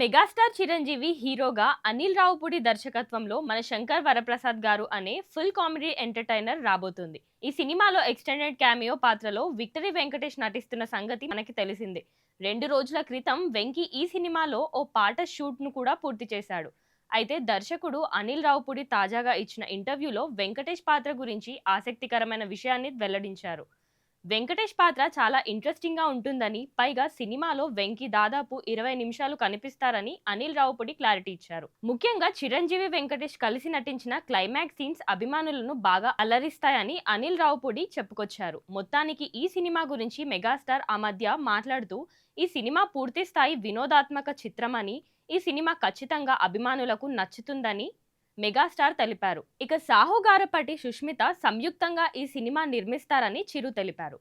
Megastar Chiranjeevi హీరోగా అనిల్ రావుపూడి దర్శకత్వంలో మన శంకర్ వరప్రసాద్ గారు అనే ఫుల్ కామెడీ ఎంటర్టైనర్ రాబోతుంది. ఈ సినిమాలో ఎక్స్టెండెడ్ క్యామియో పాత్రలో విక్టరీ వెంకటేష్ నటిస్తున్న సంగతి మనకి తెలిసిందే. రెండు రోజుల క్రితం వెంకీ ఈ సినిమాలో ఓ పాట షూట్ను కూడా పూర్తి చేశాడు. అయితే దర్శకుడు అనిల్ రావుపూడి తాజాగా ఇచ్చిన ఇంటర్వ్యూలో వెంకటేష్ పాత్ర గురించి ఆసక్తికరమైన విషయాన్ని వెల్లడించారు. వెంకటేష్ పాత్ర చాలా ఇంట్రెస్టింగ్గా ఉంటుందని పైగా సినిమాలో వెంకీ దాదాపు ఇరవై నిమిషాలు కనిపిస్తారని అనిల్ రావుపూడి క్లారిటీ ఇచ్చారు. ముఖ్యంగా చిరంజీవి వెంకటేష్ కలిసి నటించిన క్లైమాక్స్ సీన్స్ అభిమానులను బాగా అలరిస్తాయని అనిల్ రావుపూడి చెప్పుకొచ్చారు. మొత్తానికి ఈ సినిమా గురించి మెగాస్టార్ ఆ మధ్య మాట్లాడుతూ ఈ సినిమా పూర్తి స్థాయి వినోదాత్మక చిత్రమని ఈ సినిమా ఖచ్చితంగా అభిమానులకు నచ్చుతుందని మెగాస్టార్ తెలిపారు. ఇక సాహుగారపాటి సుష్మిత సంయుక్తంగా ఈ సినిమా నిర్మిస్తారని చిరు తెలిపారు.